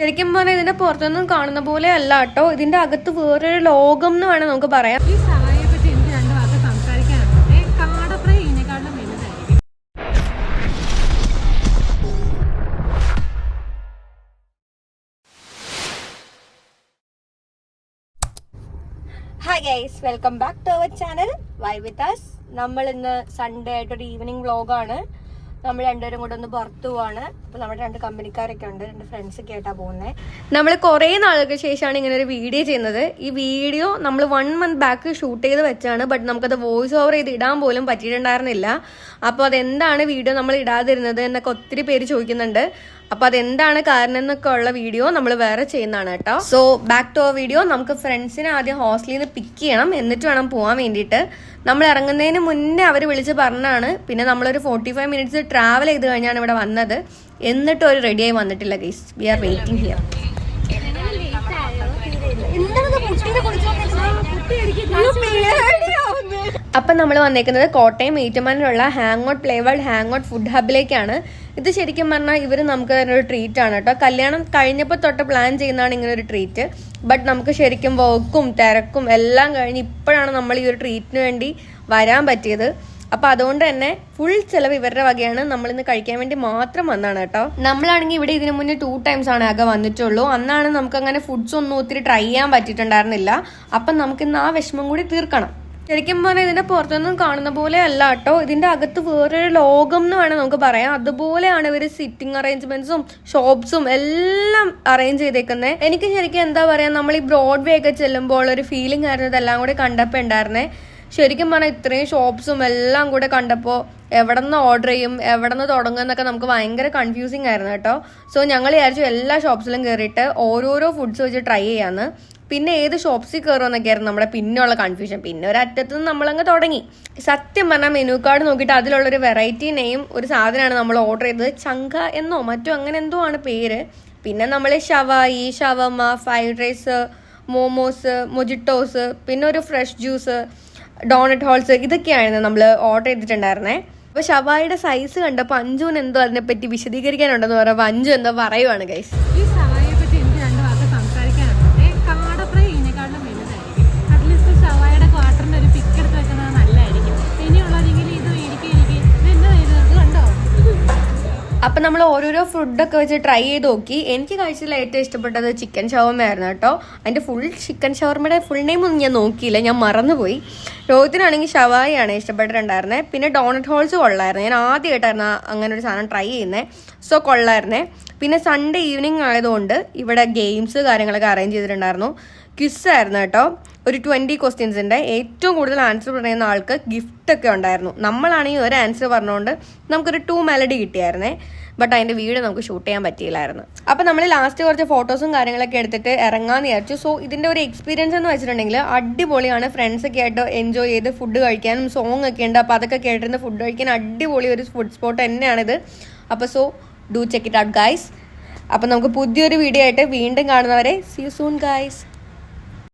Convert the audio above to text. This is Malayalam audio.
ശരിക്കും പറഞ്ഞാൽ ഇതിന്റെ പുറത്തൊന്നും കാണുന്ന പോലെ അല്ല കേട്ടോ. ഇതിന്റെ അകത്ത് വേറൊരു ലോകം എന്ന് വേണം നമുക്ക് പറയാം ഈ സവായെ പറ്റി എനിക്ക് രണ്ട് വാക്ക് സംസാരിക്കാനുണ്ട്. ഏ, കാട ഫ്രൈ ഇതിനെക്കാളും വലുതായിരിക്കും. Hi guys welcome back to our channel why with us നമ്മൾ ഇന്ന് സൺഡേ ആയിട്ട് ഒരു ഈവനിങ് വ്ളോഗാണ് നമ്മൾ രണ്ടുപേരും കൂടെ ഒന്ന് പുറത്തു പോവാണ്. അപ്പൊ നമ്മുടെ രണ്ട് കമ്പനിക്കാരൊക്കെ ഉണ്ട്. രണ്ട് ഫ്രണ്ട്സ് ഒക്കെ ആയിട്ടാ പോകുന്നത് നമ്മൾ കുറേ നാളുകൾക്ക് ശേഷമാണ് ഇങ്ങനെ ഒരു വീഡിയോ ചെയ്യുന്നത്. ഈ വീഡിയോ നമ്മൾ വൺ മന്ത് ബാക്ക് ഷൂട്ട് ചെയ്ത് വെച്ചാണ് ബട്ട് നമുക്കത് വോയിസ് ഓവർ ചെയ്ത് ഇടാൻ പോലും പറ്റിയിട്ടുണ്ടായിരുന്നില്ല. അപ്പോൾ അതെന്താണ് വീഡിയോ നമ്മൾ ഇടാതിരുന്നത് എന്നൊക്കെ ഒത്തിരി പേര് ചോദിക്കുന്നുണ്ട്. അപ്പൊ അതെന്താണ് കാരണം എന്നൊക്കെ ഉള്ള വീഡിയോ നമ്മൾ വേറെ ചെയ്യുന്നതാണ് കേട്ടോ. So back to our video നമുക്ക് ഫ്രണ്ട്സിനെ ആദ്യം ഹോസ്റ്റലിൽ നിന്ന് പിക്ക് ചെയ്യണം. എന്നിട്ട് വേണം പോകാൻ വേണ്ടിയിട്ട്. നമ്മൾ ഇറങ്ങുന്നതിന് മുന്നേ അവർ വിളിച്ച് പറഞ്ഞാണ് പിന്നെ നമ്മളൊരു ഫോർട്ടി ഫൈവ് മിനിറ്റ്സ് ട്രാവൽ ചെയ്ത് കഴിഞ്ഞാണ് ഇവിടെ വന്നത്. എന്നിട്ടും ഒരു റെഡിയായി വന്നിട്ടില്ല guys we are waiting here അപ്പം നമ്മൾ വന്നേക്കുന്നത് Kottayam ഏറ്റുമാനിലുള്ള hang out play world hang out food ഹബിലേക്കാണ് ഇത് ശരിക്കും പറഞ്ഞാൽ ഇവർ നമുക്ക് തന്നെ ഒരു ട്രീറ്റ് ആണ് കേട്ടോ. കല്യാണം കഴിഞ്ഞപ്പോൾ തൊട്ട് പ്ലാൻ ചെയ്യുന്നതാണ് ഇങ്ങനെ ഒരു ട്രീറ്റ് ബട്ട് നമുക്ക് ശരിക്കും വർക്കും തിരക്കും എല്ലാം കഴിഞ്ഞ് ഇപ്പോഴാണ് നമ്മൾ ഈ ഒരു ട്രീറ്റിന് വേണ്ടി വരാൻ പറ്റിയത്. അപ്പൊ അതുകൊണ്ട് തന്നെ ഫുൾ ചെലവ് ഇവരുടെ വകയാണ് നമ്മൾ ഇന്ന് കഴിക്കാൻ വേണ്ടി മാത്രം വന്നാണ് കേട്ടോ. നമ്മളാണെങ്കിൽ ഇവിടെ ഇതിനു മുന്നേ ടു ടൈംസ് ആണ് ആകെ വന്നിട്ടുള്ളൂ. അന്നാണ് നമുക്ക് അങ്ങനെ ഫുഡ്സ് ഒന്നും ഒത്തിരി ട്രൈ ചെയ്യാൻ പറ്റിയിട്ടുണ്ടായിരുന്നില്ല. അപ്പം നമുക്ക് ഇന്ന് ആ വിഷമം കൂടി തീർക്കണം. ശരിക്കും പറഞ്ഞാൽ ഇതിന്റെ പുറത്തൊന്നും കാണുന്ന പോലെ അല്ല കേട്ടോ. ഇതിന്റെ അകത്ത് വേറൊരു ലോകം എന്ന് വേണം നമുക്ക് പറയാം. അതുപോലെയാണ് ഇവർ സിറ്റിംഗ് അറേഞ്ച്മെന്റ്സും ഷോപ്സും എല്ലാം അറേഞ്ച് ചെയ്തേക്കുന്നത് എനിക്ക് ശരിക്കും എന്താ പറയാ നമ്മൾ ഈ ബ്രോഡ്വേ ഒക്കെ ചെല്ലുമ്പോൾ ഒരു ഫീലിംഗ് ആയിരുന്നു ഇതെല്ലാം കൂടി കണ്ടപ്പോൾ ഉണ്ടായിരുന്നേ. ശരിക്കും പറഞ്ഞാൽ ഇത്രയും ഷോപ്സും എല്ലാം കൂടെ കണ്ടപ്പോൾ എവിടെ നിന്ന് ഓർഡർ ചെയ്യും എവിടെ നിന്ന് തുടങ്ങും എന്നൊക്കെ നമുക്ക് ഭയങ്കര കൺഫ്യൂസിങ് ആയിരുന്നു കേട്ടോ. സോ ഞങ്ങൾ വിചാരിച്ചു എല്ലാ ഷോപ്സിലും കയറിയിട്ട് ഓരോരോ ഫുഡ്സ് വെച്ച് ട്രൈ ചെയ്യാന്ന്. പിന്നെ ഏത് ഷോപ്സിൽ കയറുമെന്നൊക്കെയായിരുന്നു നമ്മുടെ പിന്നെയുള്ള കൺഫ്യൂഷൻ പിന്നെ ഒരു അറ്റത്ത് നിന്ന് നമ്മളങ്ങ് തുടങ്ങി. സത്യം പറഞ്ഞാൽ മെനു കാർഡ് നോക്കിയിട്ട് അതിലുള്ളൊരു വെറൈറ്റി നെയിം ഒരു സാധനമാണ് നമ്മൾ ഓർഡർ ചെയ്തത്. ചങ്ക എന്നോ മറ്റോ അങ്ങനെ എന്തോ ആണ് പേര്. പിന്നെ നമ്മൾ ഷവായി ഷവമ ഫ്രൈഡ് റൈസ് മോമോസ് മൊജിറ്റോസ് പിന്നെ ഒരു ഫ്രഷ് ജ്യൂസ് ഡോണറ്റ് ഹോൾസ് ഇതൊക്കെയായിരുന്നു നമ്മൾ ഓർഡർ ചെയ്തിട്ടുണ്ടായിരുന്നേ. അപ്പൊ ഷവായിയുടെ സൈസ് കണ്ടപ്പോൾ അഞ്ജുവിന് എന്തോ അതിനെപ്പറ്റി വിശദീകരിക്കാനുണ്ടെന്ന് പറയുമ്പോൾ അഞ്ചു എന്തോ പറയുവാണ് ഗൈസ് അപ്പൊ നമ്മൾ ഓരോരോ ഫുഡൊക്കെ വെച്ച് ട്രൈ ചെയ്ത് നോക്കി. എനിക്ക് കഴിച്ചതിൽ ഏറ്റവും ഇഷ്ടപ്പെട്ടത് ചിക്കൻ ഷവർമ ആയിരുന്നു കേട്ടോ. അതിന്റെ ഫുൾ ചിക്കൻ ഷവർമയുടെ ഫുൾ നെയിം ഒന്നും ഞാൻ നോക്കിയില്ല. ഞാൻ മറന്നുപോയി. രോഹിത്തിനാണെങ്കിൽ ഷവായിയാണ് ഇഷ്ടപ്പെട്ടിട്ടുണ്ടായിരുന്നത് പിന്നെ ഡോണറ്റ് ഹോൾസ് കൊള്ളായിരുന്നു ഞാൻ ആദ്യമായിട്ടായിരുന്നു അങ്ങനെ ഒരു സാധനം ട്രൈ ചെയ്യുന്നത് സോ കൊള്ളായിരുന്നേ. പിന്നെ സൺഡേ ഈവനിങ് ആയതുകൊണ്ട് ഇവിടെ ഗെയിംസ് കാര്യങ്ങളൊക്കെ അറേഞ്ച് ചെയ്തിട്ടുണ്ടായിരുന്നു. ക്വിസ് ആയിരുന്നു കേട്ടോ. ഒരു ട്വന്റി ക്വസ്റ്റ്യൻസിന്റെ ഏറ്റവും കൂടുതൽ ആൻസർ പറയുന്ന ആൾക്ക് ഗിഫ്റ്റ് ഒക്കെ ഉണ്ടായിരുന്നു. നമ്മളാണെങ്കിൽ ഒരു ആൻസർ പറഞ്ഞുകൊണ്ട് നമുക്കൊരു ടു മെലഡി കിട്ടിയായിരുന്നേ. ബട്ട് അതിന്റെ വീഡിയോ നമുക്ക് ഷൂട്ട് ചെയ്യാൻ പറ്റിയില്ലായിരുന്നു. അപ്പോൾ നമ്മൾ ലാസ്റ്റ് കുറച്ച് ഫോട്ടോസും കാര്യങ്ങളൊക്കെ എടുത്തിട്ട് ഇറങ്ങാന്ന് വിചാരിച്ചു. സോ ഇതിന്റെ ഒരു എക്സ്പീരിയൻസ് എന്ന് വെച്ചിട്ടുണ്ടെങ്കിൽ അടിപൊളിയാണ്. ഫ്രണ്ട്സ് ഒക്കെ ആയിട്ട് എൻജോയ് ചെയ്ത് ഫുഡ് കഴിക്കാനും സോങ് ഒക്കെ ഉണ്ട്. അപ്പോൾ അതൊക്കെ കേട്ടിരുന്ന് ഫുഡ് കഴിക്കാൻ അടിപൊളി ഒരു ഫുഡ് സ്പോട്ട് തന്നെയാണിത്. അപ്പോൾ so do check it out guys അപ്പോൾ നമുക്ക് പുതിയൊരു വീഡിയോ ആയിട്ട് വീണ്ടും കാണുന്നവരെ സി സൂൺ ഗൈസ്